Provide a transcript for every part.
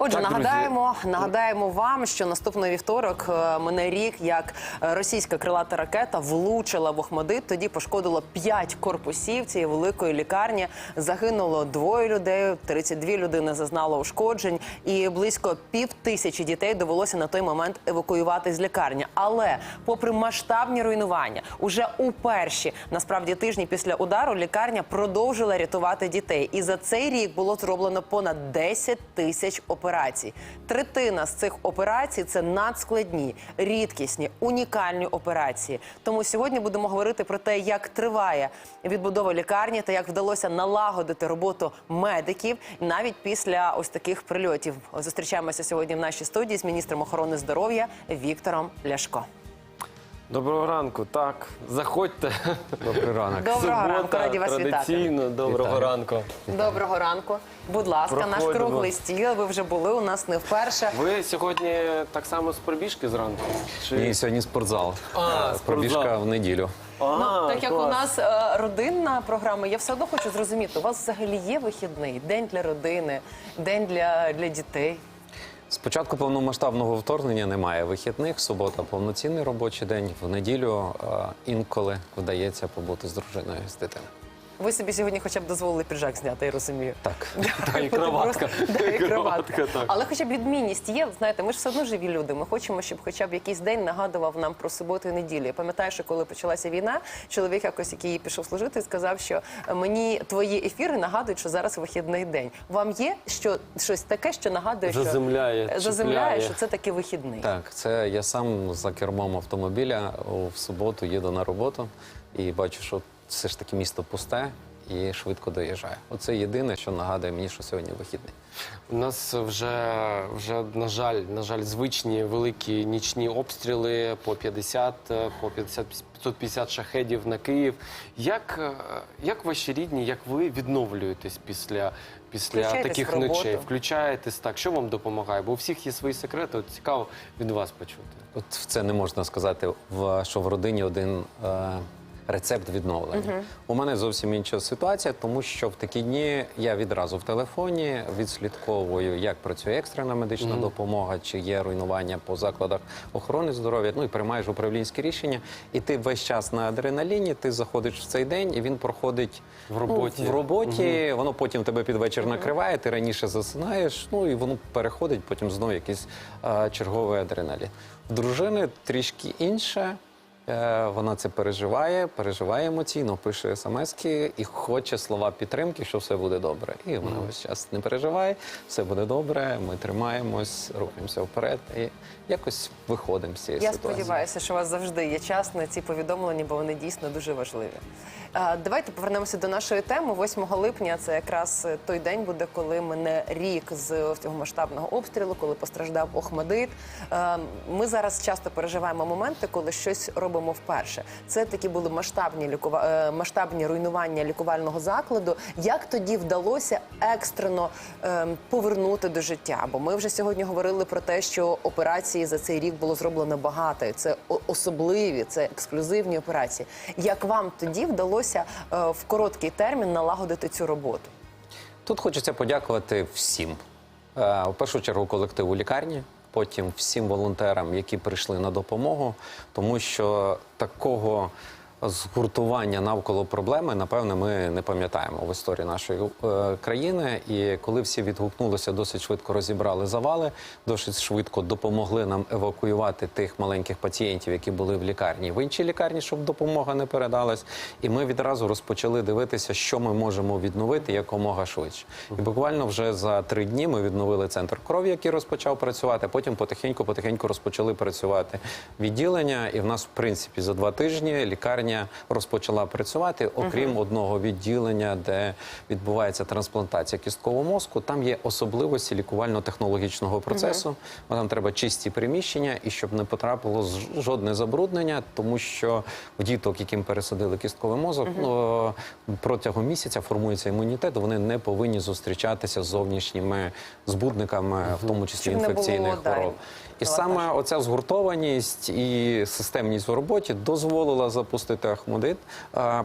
Отже, Так, друзі. нагадаємо, нагадаємо вам, що наступний вівторок е, мине рік, як е, російська крилата ракета влучила в Охмадит. Тоді пошкодило п'ять корпусів цієї великої лікарні. Загинуло двоє людей, 32 людини зазнало ушкоджень, і близько пів тисячі дітей довелося на той момент евакуювати з лікарні. Але, попри масштабні руйнування, уже у перші насправді тижні після удару лікарня продовжила рятувати дітей. І за цей рік було зроблено понад 10 тисяч операцій. Третина з цих операцій це надскладні, рідкісні, унікальні операції. Тому сьогодні будемо говорити про те, як триває відбудова лікарні та як вдалося налагодити роботу медиків навіть після ось таких прильотів. Зустрічаємося сьогодні в нашій студії з міністром охорони здоров'я Віктором Ляшко. Доброго ранку. Так, заходьте. Добрий ранок. Доброго ранку, раді вас вітати. традиційно. Доброго Вітаю. ранку. Доброго ранку. Будь ласка, наш круглий стіл. Ви вже були у нас не вперше. Ви сьогодні так само з пробіжки зранку? Чи... Ні, сьогодні спортзал. А, Е, спортзал. Пробіжка в неділю. А, Ну, так як у нас е, родинна програма, я все одно хочу зрозуміти, у вас взагалі є вихідний день для родини, день для, для дітей. З початку повномасштабного вторгнення немає вихідних. Субота повноцінний робочий день. В неділю е, інколи вдається побути з дружиною з дитиною. Ви собі сьогодні хоча б дозволили піджак зняти, я розумію. Так. Та і кроватка. Да, і кроватка. Кроватка, так. Але хоча б відмінність є. Знаєте, ми ж все одно живі люди. Ми хочемо, щоб хоча б якийсь день нагадував нам про суботу і неділю. Я пам'ятаю, що коли почалася війна, чоловік якось, який пішов служити, сказав, що мені твої ефіри нагадують, що зараз вихідний день. Вам є що щось таке, що нагадує, що Заземляє, заземляє, чіпляє. що це таки вихідний. Так, це я сам за кермом автомобіля в суботу їду на роботу і бачу, що все ж таки місто пусте і швидко доїжджаю. Оце єдине, що нагадує мені, що сьогодні вихідний. У нас вже, вже на жаль, на жаль, звичні великі нічні обстріли по 50, е, по 50, 550 шахедів на Київ. Як, як ваші рідні, як ви відновлюєтесь після, після таких роботу? ночей? Включаєтесь так? Що вам допомагає? Бо у всіх є свої секрети. От цікаво від вас почути. От це не можна сказати, в, що в родині один е, рецепт відновлення. У мене зовсім інша ситуація, тому що в такі дні я відразу в телефоні відслідковую, як працює екстрена медична допомога, чи є руйнування по закладах охорони здоров'я. Ну і приймаєш управлінське рішення. І ти весь час на адреналіні, ти заходиш в цей день, і він проходить В роботі. В роботі. Воно потім тебе під вечір накриває, ти раніше засинаєш, ну і воно переходить потім знову якийсь а, черговий адреналін. В дружини трішки інше. Е, Вона це переживає, переживає емоційно, пише смски і хоче слова підтримки, що все буде добре. І вона весь час не переживає, все буде добре. Ми тримаємось, рухаємося вперед і якось виходимо з цієї Я ситуації. сподіваюся, що у вас завжди є час на ці повідомлення, бо вони дійсно дуже важливі. Давайте повернемося до нашої теми. 8 липня це якраз е, той день буде, коли мене рік з цього масштабного обстрілу, коли постраждав Охмадит. Е, Ми зараз часто переживаємо моменти, коли щось робимо вперше. Це такі були масштабні лікува... е, масштабні руйнування лікувального закладу. Як тоді вдалося екстрено повернути до життя? Бо ми вже сьогодні говорили про те, що операції за цей рік було зроблено багато. Це особливі, це ексклюзивні операції. Як вам тоді вдалося е, в короткий термін налагодити цю роботу? Тут хочеться подякувати всім. Е, В першу чергу колективу лікарні, потім всім волонтерам, які прийшли на допомогу, тому що такого згуртування навколо проблеми, напевне, ми не пам'ятаємо в історії нашої е, країни. І коли всі відгукнулися, досить швидко розібрали завали, досить швидко допомогли нам евакуювати тих маленьких пацієнтів, які були в лікарні, в іншій лікарні, щоб допомога не передалась. І ми відразу розпочали дивитися, що ми можемо відновити якомога швидше. І буквально вже за три дні ми відновили центр крові, який розпочав працювати. Потім потихеньку, потихеньку розпочали працювати відділення. І в нас, в принципі, за два тижні лікарня розпочала працювати, окрім одного відділення, де відбувається трансплантація кісткового мозку. Там є особливості лікувально-технологічного процесу. Там треба чисті приміщення і щоб не потрапило жодне забруднення, тому що в діток, яким пересадили кістковий мозок, ну, протягом місяця формується імунітет. Вони не повинні зустрічатися з зовнішніми збудниками, в тому числі інфекційних хвороб. І саме оця згуртованість і системність в роботі дозволила запустити Ахмадит.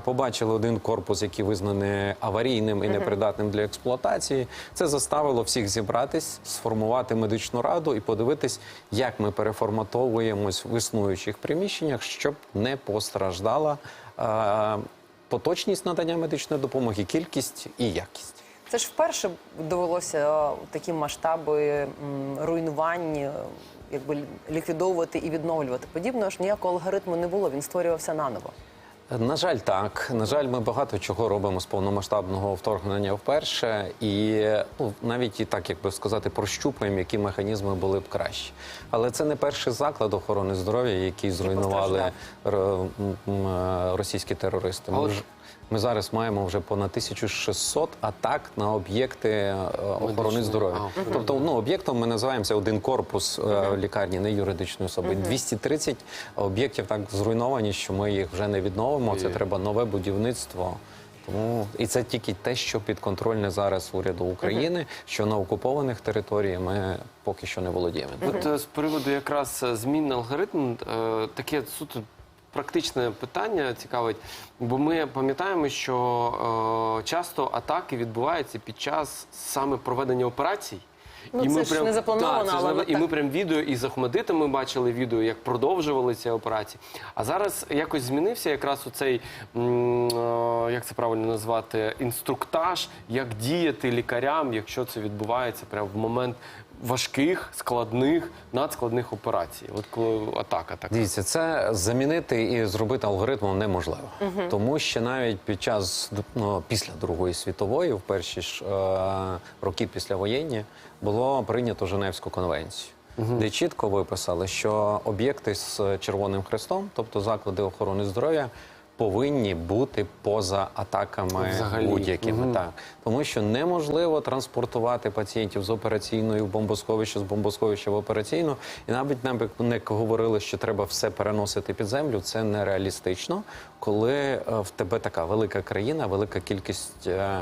Побачили один корпус, який визнаний аварійним і непридатним для експлуатації. Це заставило всіх зібратись, сформувати медичну раду і подивитись, як ми переформатовуємось в існуючих приміщеннях, щоб не постраждала поточність надання медичної допомоги, кількість і якість. Це ж вперше довелося е, такі масштаби руйнувань. е, Якби ліквідовувати і відновлювати подібного ж ніякого алгоритму не було. Він створювався наново. На жаль, так. На жаль, ми багато чого робимо з повномасштабного вторгнення вперше, і ну, навіть і так, як би сказати, прощупуємо, які механізми були б кращі. Але це не перший заклад охорони здоров'я, який зруйнували е, російські терористи. Ми, ж- ми зараз маємо вже понад 1600 атак на об'єкти е, охорони здоров'я. Тобто, ну об'єктом ми називаємося один корпус е, лікарні, не юридичної особи. 230 об'єктів так зруйновані, що ми їх вже не відновимо. Це треба нове будівництво. Тому і це тільки те, що підконтрольне зараз уряду України, що на окупованих територіях ми поки що не володіємо. От е, з приводу якраз змін на алгоритм, таке суто практичне питання цікавить, бо ми пам'ятаємо, що е, часто атаки відбуваються під час саме проведення операцій. Ну, це ж не заплановано, Да, це але і ми прям відео із Ахмедитом ми бачили відео, як продовжували ці операції. А зараз якось змінився якраз оцей, м, е, як це правильно назвати, інструктаж, як діяти лікарям, якщо це відбувається прямо в момент важких, складних, надскладних операцій. От коли атака така. Дивіться, це замінити і зробити алгоритмом неможливо, тому що навіть під час ну, після Другої світової, в перші ж е, роки післявоєнні, було прийнято Женевську конвенцію. Де чітко виписали, що об'єкти з Червоним Хрестом, тобто заклади охорони здоров'я, повинні бути поза атаками будь-якими. Мгм. Так. Тому що неможливо транспортувати пацієнтів з операційної в бомбосховище, з бомбосховища в операційну. І навіть нам не говорили, що треба все переносити під землю. Це нереалістично, коли е, в тебе така велика країна, велика кількість е,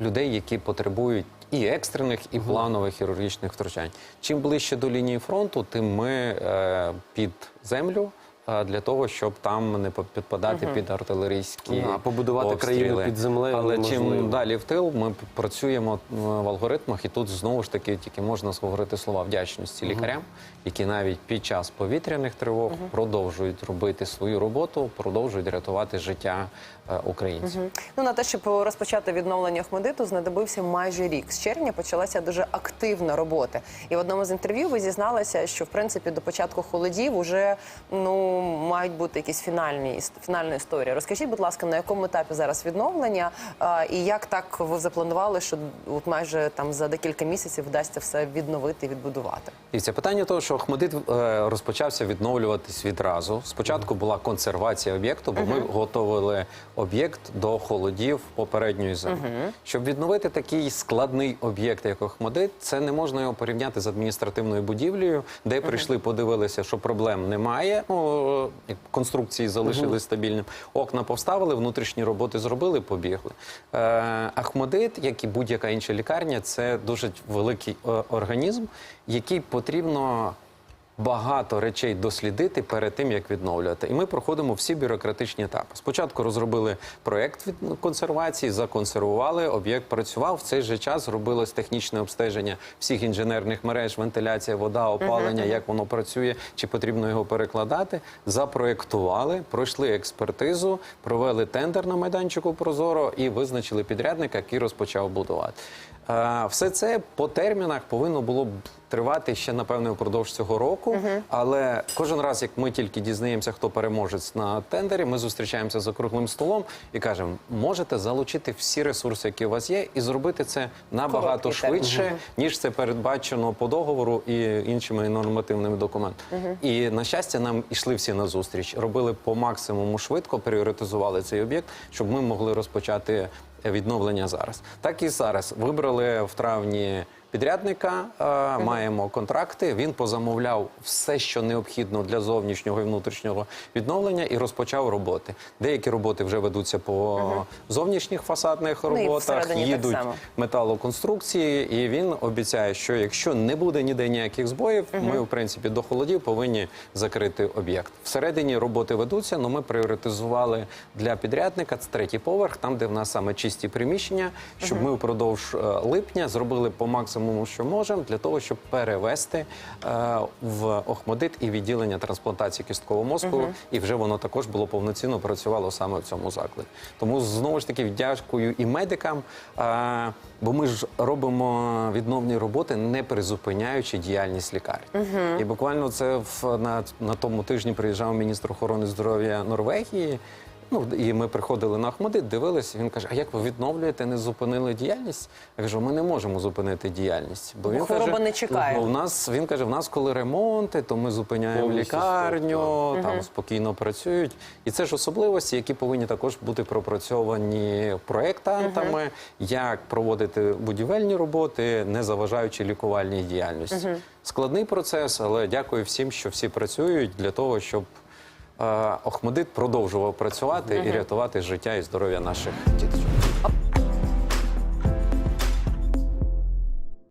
людей, які потребують. І екстрених, і планових хірургічних втручань. Чим ближче до лінії фронту, тим ми е, під землю для того, щоб там не підпадати під артилерійські а побудувати обстріли. країну під землею Але неможливо. чим далі в тил, ми працюємо е, в алгоритмах, і тут знову ж таки тільки можна говорити слова вдячності лікарям, які навіть під час повітряних тривог продовжують робити свою роботу, продовжують рятувати життя е, українців. Ну на те, щоб розпочати відновлення Охмедиту, знадобився майже рік. З червня почалася дуже активна робота. І в одному з інтерв'ю ви зізналися, що в принципі до початку холодів уже ну мають бути якісь фінальні фінальна історія. Розкажіть, будь ласка, на якому етапі зараз відновлення, а, і як так ви запланували, що от майже там за декілька місяців вдасться все відновити і відбудувати? І це питання того, що Ахмедит е, розпочався відновлюватись відразу. Спочатку була консервація об'єкту, бо ми готували об'єкт до холодів попередньої зими. Щоб відновити такий складний об'єкт, як Ахмедит, це не можна його порівняти з адміністративною будівлею, де прийшли, подивилися, що проблем немає. Ну, як конструкції залишились стабільним. Окна повставили, внутрішні роботи зробили, побігли. Е, Ахмедит, як і будь-яка інша лікарня, це дуже великий е, організм, який потрібно багато речей дослідити перед тим, як відновлювати. І ми проходимо всі бюрократичні етапи. Спочатку розробили проєкт від консервації, законсервували, об'єкт працював. В цей же час робилось технічне обстеження всіх інженерних мереж, вентиляція, вода, опалення, як воно працює, чи потрібно його перекладати. Запроєктували, пройшли експертизу, провели тендер на майданчику Прозоро і визначили підрядника, який розпочав будувати. Е, Все це по термінах повинно було б тривати ще напевне впродовж цього року. Але кожен раз, як ми тільки дізнаємося, хто переможець на тендері, ми зустрічаємося за круглим столом і кажемо, можете залучити всі ресурси, які у вас є, і зробити це набагато Короткий швидше, ніж це передбачено по договору і іншими нормативними документами. І на щастя, нам ішли всі на зустріч, робили по максимуму швидко, пріоритизували цей об'єкт, щоб ми могли розпочати відновлення зараз. Так і зараз вибрали в травні підрядника, е, маємо контракти. Він позамовляв все, що необхідно для зовнішнього і внутрішнього відновлення, і розпочав роботи. Деякі роботи вже ведуться по зовнішніх фасадних Ну, і роботах, всередині так їдуть само. металоконструкції, і він обіцяє, що якщо не буде ніде ніяких збоїв, ми в принципі до холодів повинні закрити об'єкт. Всередині роботи ведуться, але ми пріоритизували для підрядника це третій поверх, там де в нас саме чисті приміщення, щоб ми впродовж е, липня зробили по максимуму, що можемо, для того, щоб перевести е, в Охмадит і відділення трансплантації кісткового мозку, і вже воно також було повноцінно працювало саме в цьому закладі. Тому знову ж таки дякую і медикам. е, Бо ми ж робимо відновні роботи, не призупиняючи діяльність лікарень. І буквально це в на, на тому тижні приїжджав міністр охорони здоров'я Норвегії. Ну і ми приходили на Ахмадит, дивилися. Він каже: А як ви відновлюєте, не зупинили діяльність? Я кажу, ми не можемо зупинити діяльність. Бо він хвороба каже, не чекає. «Ну, у нас він каже: в нас коли ремонти, то ми зупиняємо Повністю лікарню, там спокійно працюють. І це ж особливості, які повинні також бути пропрацьовані проєктантами, як проводити будівельні роботи, не заважаючи лікувальній діяльності. Складний процес, але дякую всім, що всі працюють для того, щоб Охмадит продовжував працювати і рятувати життя і здоров'я наших дітей.